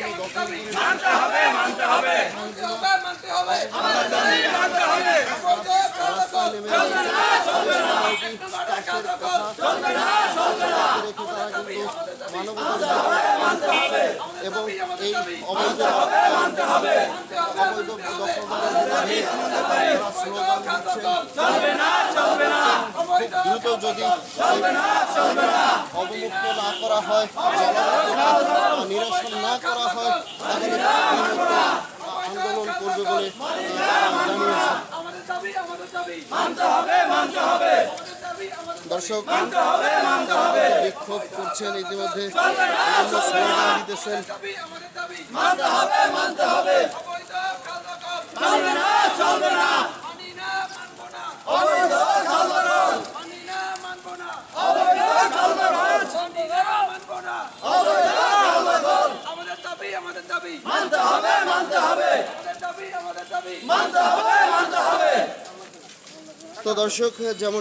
মানতে হবে মানতে হবে মানতে হবে মানতে হবে এবং এই অবৈধ মানতে হবে অবৈধ দ্রুত যদি চলবে অবমুক্ত না করা হয় নিরসন না করা হয় আন্দোলন করবে বলে দর্শক বিক্ষোভ করছেন ইতিমধ্যে। দিতেছেন দাবি আমাদের দাবি মানতে হবে মানতে হবে অবৈধ কার্যকর চলবে না চলবে না মানি না মানবো না অবৈধ চলবে না মানি না মানবো না অবৈধ চলবে না মানি না মানবো না অবৈধ চলবে না আমাদের দাবি। মানতে হবে মানতে হবে। আমাদের দাবি আমাদের দাবি। মানতে হবে মানতে হবে। তো দর্শক যেমন